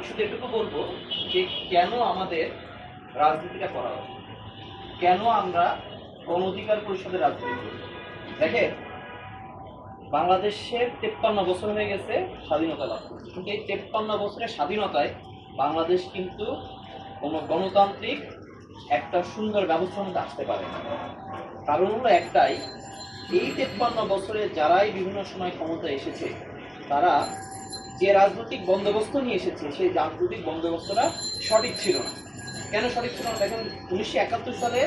আমি শুধু এটুকু বলব যে কেন আমাদের রাজনীতিটা করা উচিত? কেন আমরা গণ অধিকার পরিষদের রাজনীতি করি? দেখেন, বাংলাদেশের তেপ্পান্ন বছর হয়ে গেছে স্বাধীনতা লাভ কিন্তু এই তেপ্পান্ন বছরের স্বাধীনতায় বাংলাদেশ কিন্তু কোনো গণতান্ত্রিক একটা সুন্দর ব্যবস্থার মধ্যে আসতে পারে কারণ হলো একটাই, এই তেপ্পান্ন বছরে যারাই বিভিন্ন সময় ক্ষমতায় এসেছে, তারা যে রাজনৈতিক বন্দোবস্ত নিয়ে এসেছে, সেই রাজনৈতিক বন্দোবস্তটা সঠিক ছিল না। কেন সঠিক ছিল না? দেখেন, উনিশশো একাত্তর সালে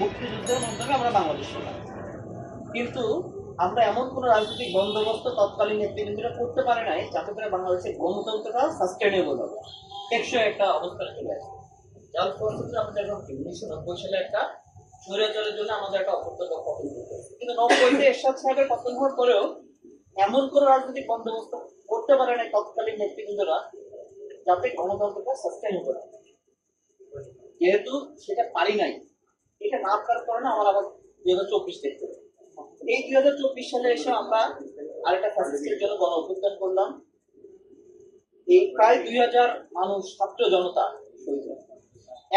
মুক্তিযুদ্ধের মাধ্যমে আমরা বাংলাদেশ পেলাম। কিন্তু আমরা এমন কোনো রাজনৈতিক বন্দোবস্ত তৎকালীন নেতৃবৃন্দরা করতে পারে নাই যাতে করে বাংলাদেশের গণতন্ত্রটা সাস্টেনেবল হবে। টেকসই একটা অবস্থানে চলে আসে যার ফলশ্রুতিতে আমাদের এখন উনিশশো নব্বই সালে একটা স্বৈরাচারের জন্য আমাদের একটা হয়েছে। কিন্তু নব্বইতে এরশাদ সাহেবের পতন হওয়ার পরেও এমন কোনো রাজনৈতিক বন্দোবস্ত করতে পারে নাই তৎকালীন নেতৃবৃন্দরা যাতে গণতন্ত্রটা সাস্টেনেবল হয় যেহেতু সেটা পারি নাই, এটা না পারার কারণে আমার আবার দুই হাজার চব্বিশ দেখতে এই দুই হাজার চব্বিশ সালে এসে আমরা আরেকটা ফ্যাসিস্টের জন্য গণ অভ্যুত্থান করলাম। এই প্রায় দুই হাজার মানুষ, ছাত্র জনতা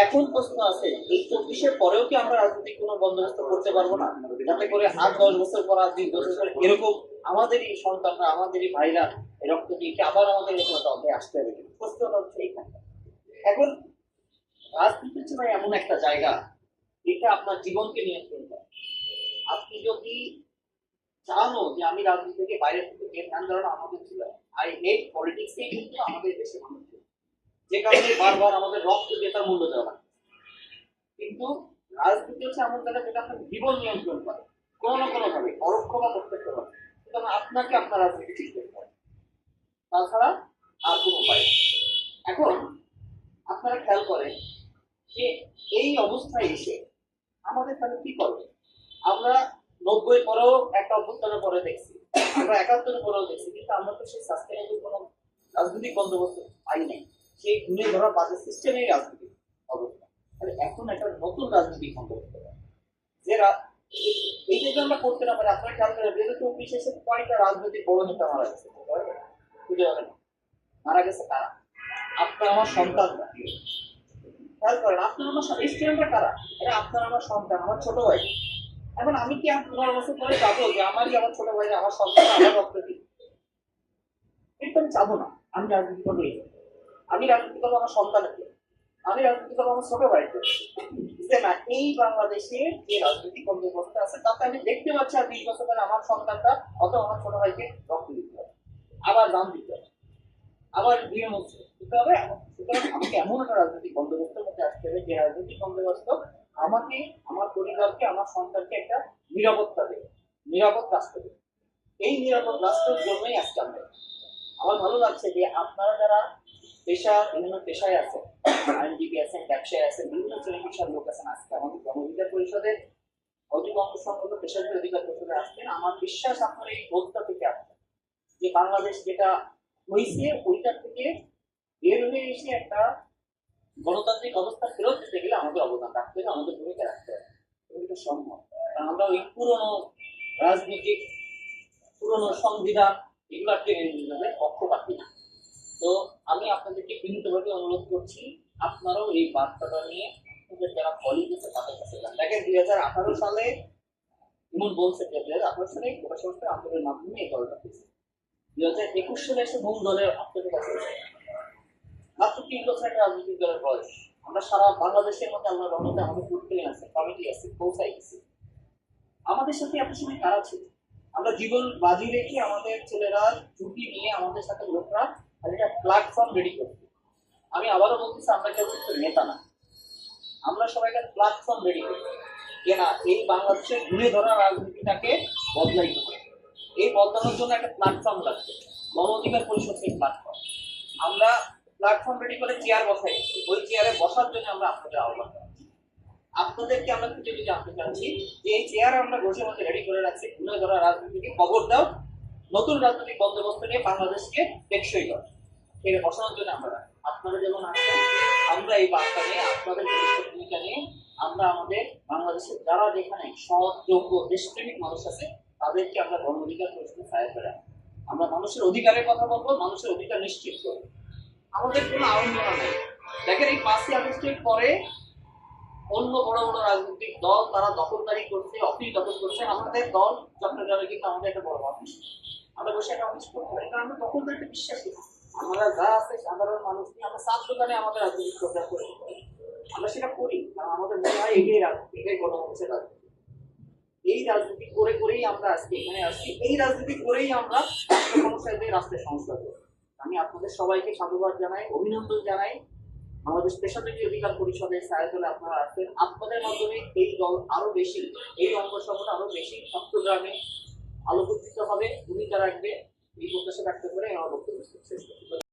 এখন প্রশ্ন আছে, এই চব্বিশের পরেও কি আমরা রাজনৈতিক কোনো বন্দোবস্ত করতে পারব না? যাতে করে আট দশ বছর পর আর দুই বছর এরকম আমাদেরই সন্তানরা, আমাদেরই ভাইরা এই রক্ত দিয়ে আবার আমাদের এরকম একটা আসতে হবে? হচ্ছে এইখানে এখন রাজনীতি হচ্ছে ভাই এমন একটা জায়গা, এটা আপনার জীবনকে নিয়ন্ত্রণ করে। আপনি যদি চানো যে আমি রাজনীতি থেকে বাইরে থেকে বের ধ্যান ধারণা আমাদের ছিল আই হেট পলিটিক্স পলিটিক্সেই কিন্তু আমাদের দেশে মানুষ। যে কারণে বারবার আমাদের রক্ত দিয়ে তার মূল্য দেওয়া কিন্তু রাজনীতি হচ্ছে এমন জায়গা যেটা আপনার জীবন নিয়ন্ত্রণ করে। কোনো না কোনো ভাবে পরোক্ষ বা প্রত্যক্ষ ভাবে আপনাকে আপনার রাজনীতি ঠিক করতে হবে তাছাড়া আর কোনো উপায় এখন আপনারা খেয়াল করেন যে এই অবস্থায় এসে আমাদের তাহলে কি করবে আমরা নব্বই পরেও একটা অভ্যুত্থানের পরে দেখছি। আমরা একাত্তরের পরেও দেখছি, কিন্তু আমরা তো সেই সাস্টেনেবল কোনো রাজনৈতিক বন্দোবস্ত পাই নাই। সেই ঘুরে ধরা বাজার সিস্টেমেই রাজনীতি অবস্থা। তাহলে এখন একটা নতুন রাজনৈতিক বন্দোবস্ত। যে রা- এই যে আমরা করতে না পারি, আপনারা খেয়াল করেন যেহেতু চব্বিশ এসে কয়টা রাজনৈতিক বড় নেতা মারা গেছে? খুঁজে হবে না মারা গেছে কারা? আপনার আমার সন্তানরা খেয়াল করেন, আপনার আমার স্টুডেন্টরা কারা? এটা আপনার আমার সন্তান, আমার ছোট ভাই। এখন আমি কি আর পনেরো বছর পরে যাব যে আমারই আমার ছোট ভাই আমার সন্তান আমার রক্ত দিই কিন্তু আমি যাব না। আমি রাজনীতি করব আমি রাজনীতি করব আমার সন্তানকে আমি রাজনীতি করব আমার ছোট যে না, এই বাংলাদেশে যে রাজনৈতিক বন্দোবস্ত আছে তাতে আমি দেখতে পাচ্ছি আর বিশ বছর পরে আমার সন্তানটা অত আমার ছোট ভাইকে রক্ত দিতে হবে আবার দাম দিতে হবে আবার বিয়ে মধ্যে দিতে হবে? সুতরাং আমাকে এমন একটা রাজনৈতিক বন্দোবস্তের মধ্যে আসতে হবে, যে রাজনৈতিক বন্দোবস্ত আমাকে, আমার পরিবারকে, আমার সন্তানকে একটা নিরাপত্তা দেবে, নিরাপদ রাষ্ট্র দেবে। এই নিরাপদ রাষ্ট্রের জন্যই আজকে আমরা আমার ভালো লাগছে যে আপনারা যারা পেশা, বিভিন্ন পেশায় আছে। আইনজীবী আছেন, ব্যবসায়ী আছেন, বিভিন্ন শ্রেণি পেশার লোক আছেন আজকে আমাদের পরিষদের অধিকাংশ সংখ্যক পেশাজীবী অধিকার পরিষদে আসছেন আমার বিশ্বাস আপনার এই বোধটা থেকে আসবে যে বাংলাদেশ যেটা হয়েছে ওইটার থেকে বের হয়ে এসে একটা গণতান্ত্রিক অবস্থা ফেরত দিতে গেলে আমাদের অবদান রাখতে হবে, আমাদের ভূমিকা রাখতে হবে। এটা সম্ভব। কারণ আমরা ওই পুরনো রাজনৈতিক, পুরনো সংবিধান এগুলো টেনে নিয়ে যাবে পক্ষপাতি না। তো আমি আপনাদেরকে বিনীতভাবে অনুরোধ করছি, আপনারাও এই বার্তাটা নিয়ে আপনাদের যারা কলিগ আছে তাদের কাছে দেখেন, দুই হাজার আঠারো সালে এমন বলছে যে, দুই হাজার আঠারো সালে গোটা সংস্থার আন্দোলনের মাধ্যমে এই দলটা হয়েছে। দুই হাজার একুশ সালে এসে মূল দলের আপনাদের কাছে মাত্র তিন বছর একটা রাজনৈতিক দলের বয়স। আমরা সারা বাংলাদেশের মধ্যে আমরা রণতে আমাদের ফুটবলে আছে কমিটি আছে পৌঁছাই গেছি আমাদের সাথে এত সময় কারা ছিল? আমরা জীবন বাজি রেখে আমাদের ছেলেরা ছুটি নিয়ে আমাদের সাথে লোকরা আর একটা প্ল্যাটফর্ম রেডি করছে। আমি আবারও বলতেছি, আমরা কেউ কিন্তু নেতা না। আমরা সবাই একটা প্ল্যাটফর্ম রেডি করি যে এই বাংলাদেশের ঘুরে ধরা রাজনীতিটাকে বদলাই হবে। এই বদলানোর জন্য একটা প্ল্যাটফর্ম লাগবে। গণ অধিকার পরিষদের প্ল্যাটফর্ম আমরা প্ল্যাটফর্ম রেডি করে চেয়ার বসাই। ওই চেয়ারে বসার জন্য আমরা আপনাদের আহ্বান। আপনাদেরকে আমরা কিছু কিছু জানতে চাচ্ছি যে এই চেয়ার আমরা বসে বসে রেডি করে রাখছি, ঘুরে ধরা রাজনীতিকে খবর দাও, নতুন রাজনৈতিক বন্দোবস্ত নিয়ে বাংলাদেশকে টেকসই করো এটা বসানোর জন্য আমরা আপনারা যেমন আসছেন, আমরা এই বার্তা নিয়ে, আপনাদের ভূমিকা নিয়ে, আমরা আমাদের বাংলাদেশের যারা যেখানে সৎ, যোগ্য, দেশপ্রেমিক মানুষ আছে, তাদেরকে আমরা গণ অধিকার পরিষদে ছায়া করে আমরা মানুষের অধিকারের কথা বলব, মানুষের অধিকার নিশ্চিত করব। আমাদের কোনো আড়ম্বনা নেই। দেখেন এই পাঁচই আগস্টের পরে অন্য বড় বড় রাজনৈতিক দল তারা দখলদারি করছে, অফিস দখল করছে। আমাদের দল চট্টগ্রামে কিন্তু আমাদের একটা বড় অফিস আমরা বসে একটা অফিস করতে পারি। কারণ আমরা দখলদারিতে বিশ্বাস করি আমরা যা আছে সাধারণ মানুষ নিয়ে আমরা সাত দোকানে আমাদের রাজনৈতিক প্রচার করে। আমরা সেটা করি, কারণ আমাদের মনে হয় এটাই রাজনীতি, এটাই গণমানুষের রাজনীতি। এই রাজনীতি করে করেই আমরা আজকে এখানে আসছি, এই রাজনীতি করেই আমরা সমস্যা দিয়ে রাষ্ট্রের সংস্কার করি আমি আপনাদের সবাইকে সাধুবাদ জানাই, অভিনন্দন জানাই। বাংলাদেশ পেশাজীবী অধিকার পরিষদের সাহায্যে আপনারা আসছেন আপনাদের মাধ্যমে এই দল আরও বেশি, এই অঙ্গ আরও বেশি চট্টগ্রামে আলোকিত হবে, ভূমিকা রাখবে। এই প্রত্যাশা ব্যক্ত করে আমার বক্তব্য শেষ